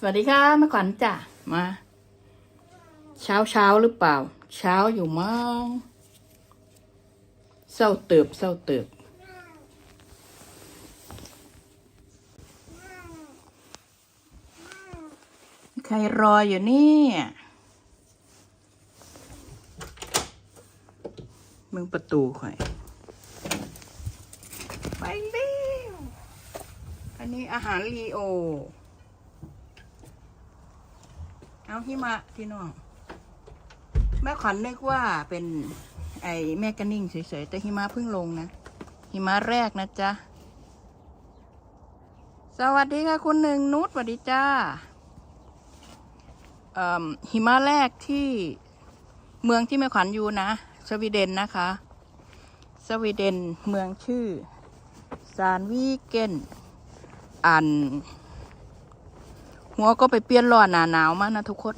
สวัสดีค่ะแม่ขวัญจ้ะมา เช้าเช้าหรือเปล่า เช้าอยู่มั้งเศร้าเติบเศร้าเติบ ใครรออยู่นี่มึงประตูข่อย ไปเร็วอันนี้อาหารลีโอ เอาหิมะพี่น้อง แม่ขวัญนึกว่าเป็นไอ้แม่กระนิ่งเฉยๆแต่หิมะเพิ่งลงนะ หิมะแรกนะจ๊ะ สวัสดีค่ะคุณหนึ่งนุชสวัสดีจ้าหิมะแรกที่เมืองที่แม่ขวัญอยู่นะ สวีเดนนะคะ สวีเดนเมืองชื่อซานวีเกนอัน หัวก็ไปเปลี่ยนร้อนหนาหนาวมากนะทุกคน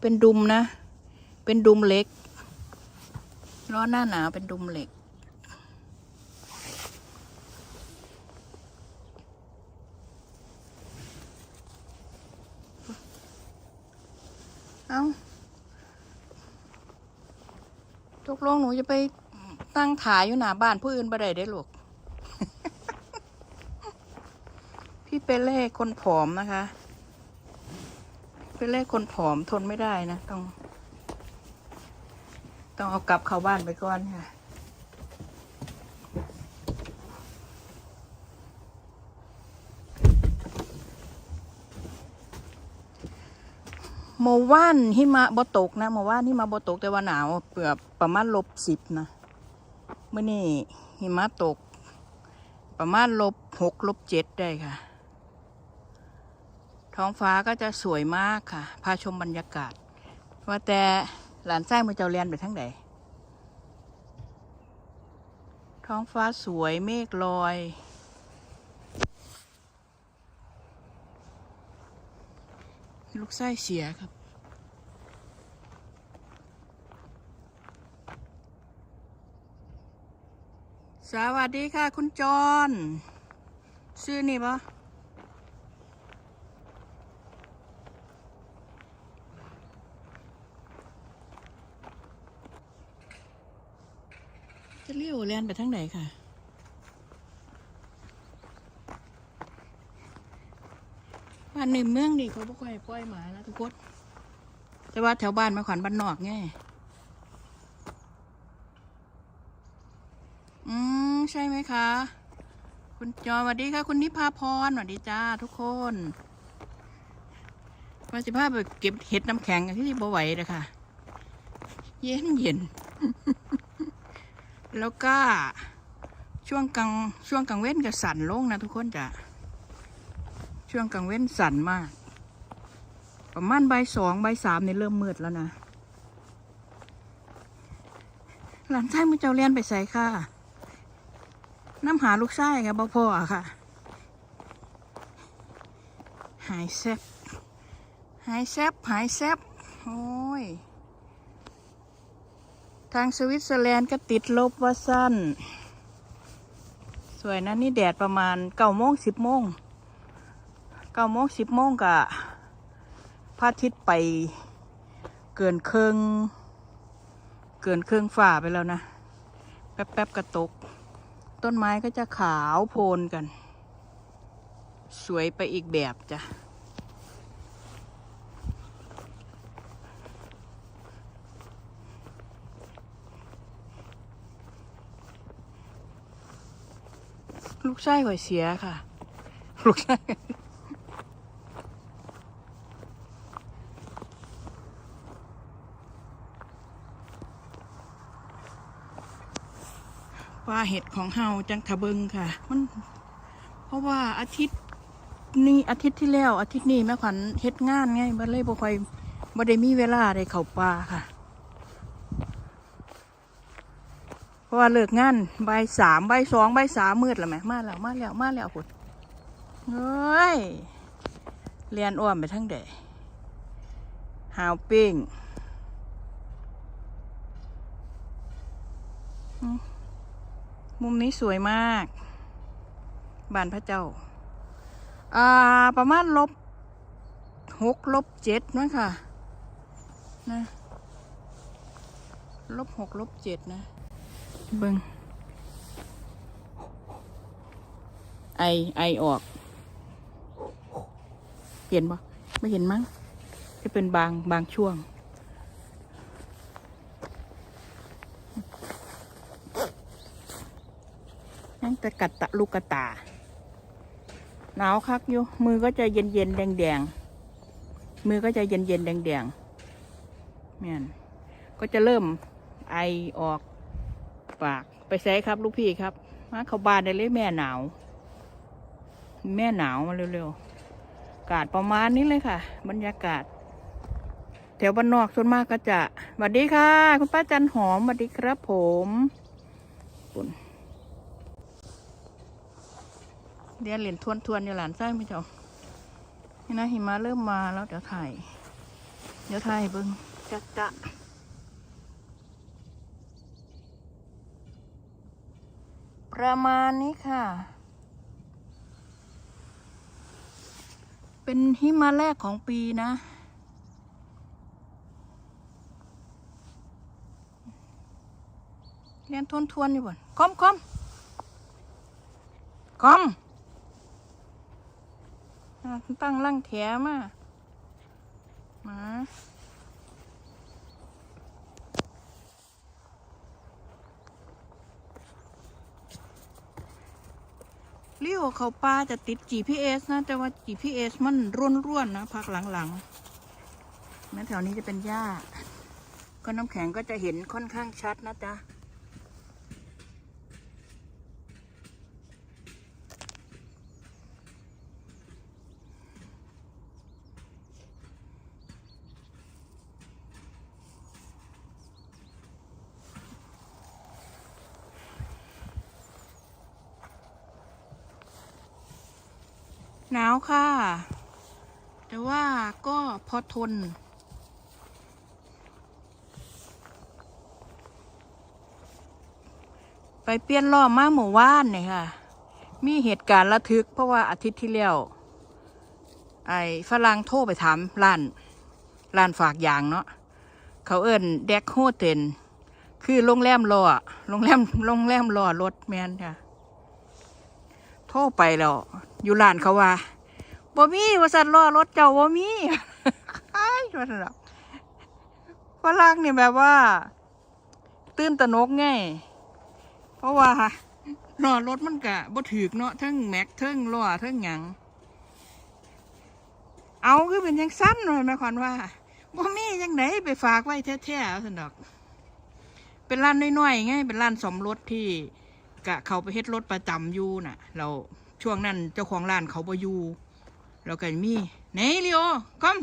เป็นดุมนะ เป็นดุมเล็ก ร้อนหน้าหนาวเป็นดุมเหล็ก เอาตกลงหนูจะไปตั้งขายอยู่หน้าบ้านผู้อื่นบ่ได้ได้อลูก เปเล่คนผอมนะคะ เปเล่คนผอมทนไม่ได้นะ ต้อง ต้องเอากลับเข้าบ้านไปก่อนค่ะเมื่อวานหิมะบ่ตกนะเมื่อวานหิมะบ่ตกแต่ว่าหนาวเปือบประมาณลบสิบนะเมื่อนี้หิมะตก ประมาณลบหกลบเจ็ดได้ค่ะ ท้องฟ้าก็จะสวยมากค่ะ พาชมบรรยากาศ ว่าแต่หลานไส้มือเจ้าเรียนไปทั้งไหนท้องฟ้าสวยเมฆลอย ลูกไส้เสียครับสวัสดีค่ะ คุณจอน ชื่อนี่ปะจะเลี้ยวเลีย นไปทางไหนค่ะ บ้านในเมืองนี่เขาบ่ค่อยปล่อยหมาแล้วทุกคนแต่ว่าแถวบ้านมาขวัญบ้านนอกไงอืมใช่ไหมคะ คุณจอสวัสดีค่ะ คุณนิพาพรสวัสดีจ้าทุกคนวันสิบห้าไปเก็บเห็ดน้ำแข็งที่บ่ไหวเลยค่ะ เย็นเย็น แล้วก็ช่วงกลางช่วงกลางเว้นก็สั่นลงนะทุกคนจ้ะช่วงกลางเว้นสั่นมาก ประมาณใบสองใบสามนี่เริ่มมืดแล้วนะหลานชายมือเจ้าเลียนไปใส่ค่ะ น้ำหาลูกชายค่ะบ่พ่อค่ะ หายแซบหายแซบหายแซบโอ้ย ทางสวิตเซอร์แลนด์ก็ติดลบว่าสั้น สวยนะนี่แดดประมาณเก้าโมงสิบโมงเก้าโมงสิบโมงกะพระอาทิตย์ไปเกินเครึ่องเกินเครึ่องฝ่าไปแล้วนะ แป๊บๆกระตก ต้นไม้ก็จะขาวโพลนกัน สวยไปอีกแบบจ้ะ กชายข่อยเสียค่ะ ลูกชายว่าเห็ดของเฮาจังทะเบิงค่ะ มัน เพราะว่าอาทิตย์นี้อาทิตย์ที่แล้ว อาทิตย์นี้แม่ขวัญเฮ็ดงานไงบ่เลยบ่ค่อยบ่ได้มีเวลาได้เข้าป่าค่ะ เพราะว่าเลิกงานใบสามใบสองใบสามมืดแล้วไหมมาแล้วมาแล้วมาแล้วพุ่นเฮ้ยเรียนอ้อมไปทั้งเดหาวปิ้งมมุมนี้สวยมากบ้านพระเจ้า อ่า ประมาณลบหกลบเจ็ดนะค่ะ นะ ลบหกลบเจ็ดนะ เบิงไอไอออกเห็นปะไม่เห็นมั้งจะเป็นบางบางช่วง นั่งแต่กัดตะลูกกระตา หนาวคักอยู่ มือก็จะเย็นเย็นแดงแดงมือก็จะเย็นเย็นแดงแดงๆแม่นก็จะเริ่มไอออก ปาก ไปใส่ครับลูกพี่ครับ มาเข้าบ้านได้เลยแม่หนาว แม่หนาวมาเร็วๆอากาศประมาณนี้เลยค่ะ บรรยากาศ แถวบ้านนอกส่วนมากก็จะสวัสดีค่ะ คุณป้าจันหอมสวัสดีครับผมปุ่นเรียนเหรียญทวนทวนๆอยู่หลานไส้ไม่เจ้านี่นะหิมะเริ่มมาแล้วเดี๋ยวถ่าย เดี๋ยวถ่ายเบิ้งจักจะ ประมาณนี้ค่ะ เป็นหิมะแรกของปีนะ เรียนทวนทวนอยู่บ่นคอมคอมคอมตั้งร่างแถมา มา เลี้ยวเขาปลาจะติด GPS นะ แต่ว่า GPS มันร่วนๆนะพักหลังๆแม้แถวนี้จะเป็นหญ้า ก็น้ำแข็งก็จะเห็นค่อนข้างชัดนะจ๊ะ หนาวค่ะ แต่ว่าก็พอทน ไปเปลี่ยนล้อมาหมู่ว่านเนี่ยค่ะ มีเหตุการณ์ระทึกเพราะว่าอาทิตย์ที่แล้ว ไอ้ฝรั่งโทรไปถามร้านร้านฝากยางเนาะเขาเอิ้นแดกโฮเทนคือโรงแรมล้อโรงแรมโรงแรมล้อรถแมนค่ะ โทรไปแล้วอยู่ร้านเขาว่าบ่มีว่าสันล้อรถเจ้าบ่มีไอ้ว่าสันดอกฝรั่งนี่แบบว่า ตื่นตะนกไงเพราะว่าล้อรถมันกะบ่ถือเนาะทั้งแม็กทั้งล้อทั้งหยังเอาคือเป็นยังสั้นหน่อยแม่ขวัญว่าบ่มียังไหนไปฝากไว้แท้ๆเอาสันดอก เป็นร้านน้อยๆไงเป็นร้านสมรถที่ กะเขาไปเฮ็ดรถประจำอยู่น่ะ เราช่วงนั้นเจ้าของร้านเขาบ่อยู่เราก็มีไหนลีโอคอม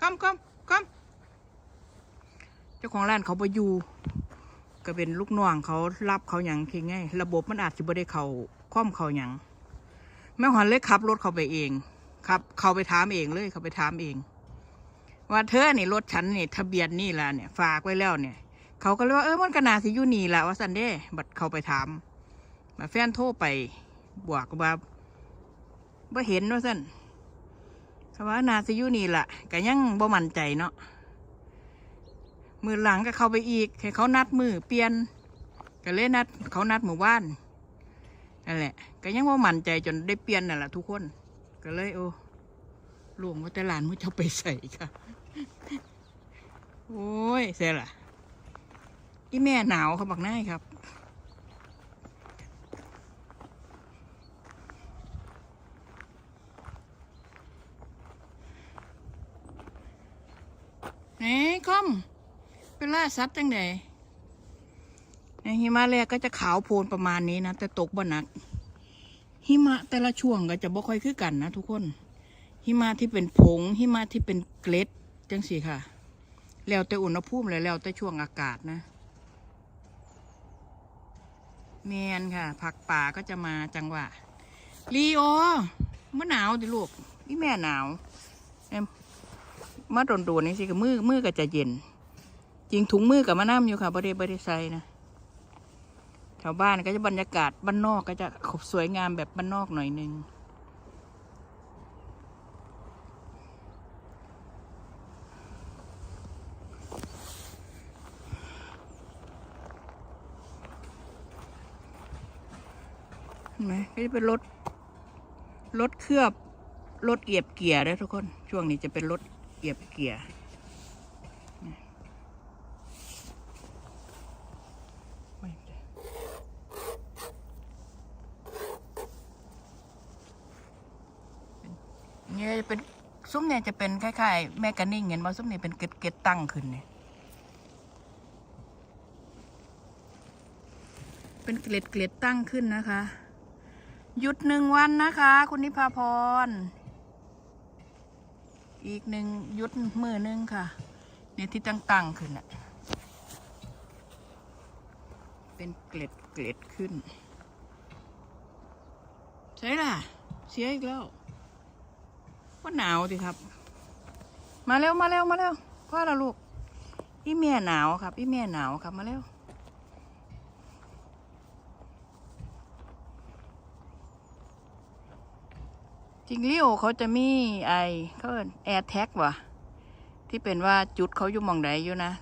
คอมคอมคอมเจ้าของร้านเขาบ่อยู่ก็เป็นลูกน้องเขารับเขาหยังทีไงระบบมันอาจจะบ่ได้เขาคอมเขาหยังแม่ขวัญเลยขับรถเขาไปเองครับ เขาไปถามเองเลยเขาไปถามเอง ว่าเธอนี่รถฉันนี่ทะเบียนนี่ละเนี่ย ฝากไว้แล้วเนี่ย เขาก็เลยว่าเออมันก็นาสิอยู่นี่ละว่าสันเด้บัดเขาไปถาม แฟนโทรไปบวกว่าบ่เห็นว่าสันเขาว่านาสิยูนี่แหละก็ยังบ่มั่นใจเนาะมือหลังก็เข้าไปอีกให้เขานัดมือเปลี่ยนก็เลยนัด เขานัดหมู่บ้านนั่นแหละ ก็ยังบ่มั่นใจจนได้เปลี่ยนนั่นแหละทุกคน ก็เลยโอ้หลวงว่าแต่หลานมือจะไปใส่ค่ะ โอ้ยเสียล่ะอีแม่หนาวเขาบอกน่ายครับ คอมเป็นล่าสัตว์จังไดในหิมะแรกก็จะขาวโพลนประมาณนี้นะ แต่ตกบ่หนัก หิมะแต่ละช่วงก็จะบ่ค่อยคือกันนะทุกคน หิมะที่เป็นผง หิมะที่เป็นเกล็ดจังสิค่ะ แล้วแต่อุณหภูมิเลยแล้วแต่ช่วงอากาศนะเมียนค่ะ ผักป่าก็จะมาจังหวะลีโอเมะหนาวดิลูกนี่แม่หนาว มาโดนๆนี่สิกับมือมือก็จะเย็น จริงถุงมือกับมะน้ำอยู่ค่ะบริบริไซนะแถวบ้านก็จะบรรยากาศบ้านนอกก็จะขบสวยงามแบบบ้านนอกหน่อยนึงเห็นไหมก็จะเป็นรถรถเคลือบรถเอียบเกียร์ด้วยทุกคน ช่วงนี้จะเป็นรถ เอียบเกียร์เนี่ยเป็นซุ้มเนี่ยจะเป็นคล้ายๆแม่กกานิ่งเห็นว่าซุ้มเนี่ยเป็นเกล็ดเกล็ดตั้งขึ้นเนี่ยเป็นเกล็ดเกล็ดตั้งขึ้นนะคะ หยุดหนึ่งวันนะคะ คุณนิพาพร อีกหนึ่งยุดมือหนึ่งค่ะเนี่ยที่ตั้งตั้งขึ้นอะเป็นเกล็ดเกล็ดขึ้น ใช่ล่ะ เสียอีกแล้วว่าหนาวสิครับ มาเร็วมาเร็วมาเร็วพ่อละลูกอีเมียหนาวครับ อีเมียหนาวครับมาเร็ว ริงลิโอเขาจะมีไอเขาแอร์แท็กวะที่เป็นว่าจุดเขาอยู่หมองไหนอยู่นะ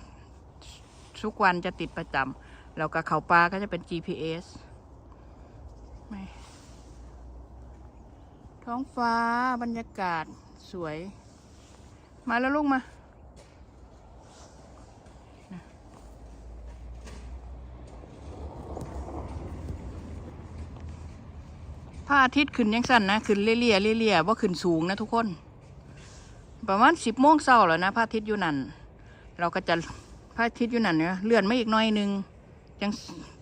ทุกวันจะติดประจำแล้วก็เขาปลาก็จะเป็น GPS ไม่ท้องฟ้าบรรยากาศสวย มาแล้วลูกมา ระอาทิตย์ขึ้นยังสั้นนะขึ้นเลี่ยๆเลี่ยๆว่าขึ้นสูงนะทุกคน ประมาณสิบโมงเช้าแล้วนะพระอาทิตย์อยู่นั่น เราก็จะพระอาทิตย์อยู่นั่นเนี่ยเลื่อนไม่อีกน้อยนึงยัง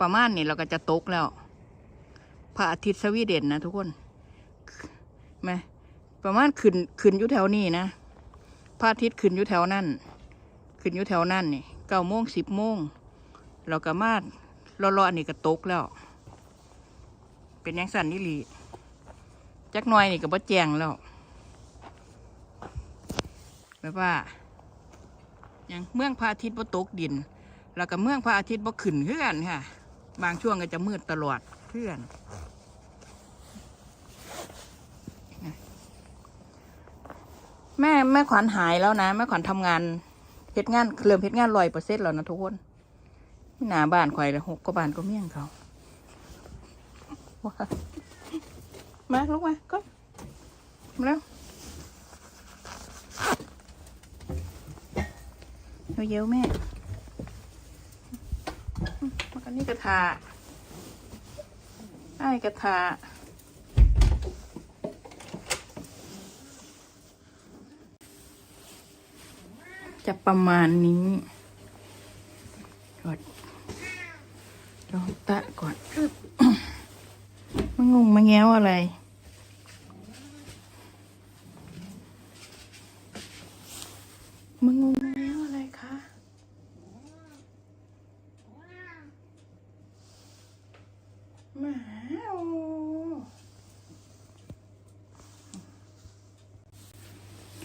ประมาณนี้เราก็จะตกแล้ว พระอาทิตย์สวีเดนนะทุกคนไหมประมาณขึ้นขึ้นอยู่แถวนี้นะพระอาทิตย์ขึ้นอยู่แถวนั่นขึ้นอยู่แถวนั่นนี่เก้าโมงสิบโมงเราก็มารอๆอันนี้ก็ตกแล้ว เป็นยังสั่นนี่หลี จักหน่อยนี่ก็บ่แจงแล้วแบบว่าอย่างเมืองพระอาทิตย์บ่ตกดิน แล้วก็เมืองพระอาทิตย์บ่ขึ้นคือนค่ะ บางช่วงก็จะมืดตลอดเพื่อนแม่แม่ขวัญหายแล้วนะ แม่ขวัญทำงานเฮ็ดงานเริ่มเฮ็ดงานร้อยเปอร์เซ็นต์แล้วนะทุกคนหน้าบ้านข่อยเลยหกก็บ้านก็เมี่ยงเขาว้า มาลุกมาก็มาแล้วเยอะๆแม่มากันนี่กระทาไอ้กระทาจะประมาณนี้กดลองตะก่อน มันงงมาแง้วอะไร มันงงมาแง้วอะไรคะ หมาโอ้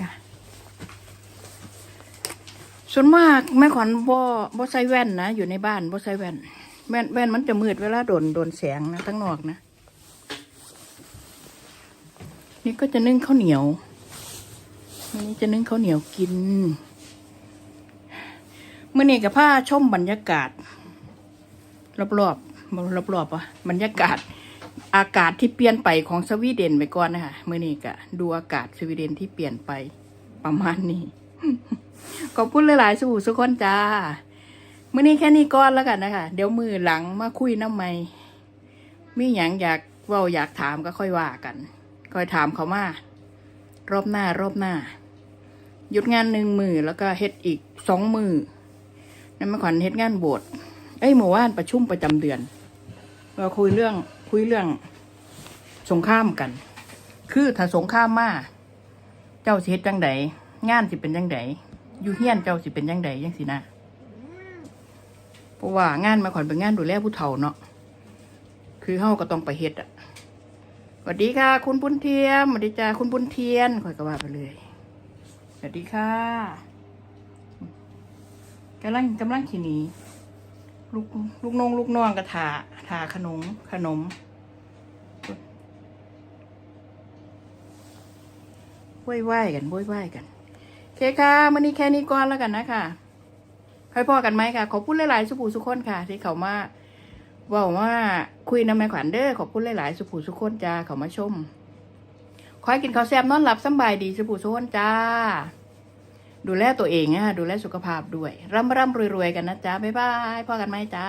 จ้ะส่วนมากแม่ขวัญบ่บ่ใส่แว่นนะ อยู่ในบ้านบ่ใส่แว่น แว่นแว่นมันจะมืดเวลาโดนโดนแสงนะทั้งนอกนะ นี่ก็จะนึ่งข้าวเหนียววันนี้จะนึ่งข้าวเหนียวกิน เมื่อนี้กับผ้าชมบรรยากาศ รอบๆรอบๆอบๆอะบรรยากาศ อากาศที่เปลี่ยนไปของสวีเดนไปก่อนนะคะเมื่อนี้ก็ดูอากาศสวีเดนที่เปลี่ยนไปประมาณนี้ ขอบคุณหลายๆสู่สุกคนจ้ามื่อนี้แค่นี้ก่อนแล้วกันนะคะ เดี๋ยวมือหลังมาคุยน้ำไม่มีอย่างอยากว่าอยากถามก็ค่อยว่ากัน คอยถามเขามารอบหน้ารอบหน้า หยุดงานหนึ่งมือแล้วก็เฮ็ดอีกสองมือนั่นมาขวัญเฮ็ดงานโบสถ์เอ้ยหมู่ว่านประชุมประจำเดือนเราคุยเรื่องคุยเรื่องสงครามกัน คือถ้าสงครามมาเจ้าสิเฮ็ดจังไดงานสิเป็นจังไดอยู่เฮียนเจ้าสิเป็นจังไดยังสินะเพราะว่างานมาขอนเป็นงานดูแลผู้เฒ่าเนาะคือเฮาก็ต้องไปเฮ็ดอะ สวัสดีค่ะ คุณบุญเทียมสวัสดีจ้าคุณบุญเทียนคอยก็ว่าไปเลยสวัสดีค่ะกำลังกำลังขี่นีลูกลูกน้องลูกน้องก็ถาถาขนมขนม ว้ยว้ยกันว้ยว้ยกันเคค่ะมื่อนี้แค่นี้ก่อนแล้วกันนะคะค่อยพอกันไหมค่ะ ขอบคุณหลายๆสุภูสุคนค่ะ ที่เขามา ว่าว่าคุยน้ำแม่ขวัญเด้อขอบคุณหลาย ๆ สุภูสุคนจ้าเขามาชมคอยกินข้าวแซ่บนอนหลับสบายดีสุภูสุคนจ้า ดูแลตัวเองนะดูแลสุขภาพด้วยร่ำร่ำรวย ๆ กันนะจ๊ะบ๊ายบายพ่อกันไหมจ้า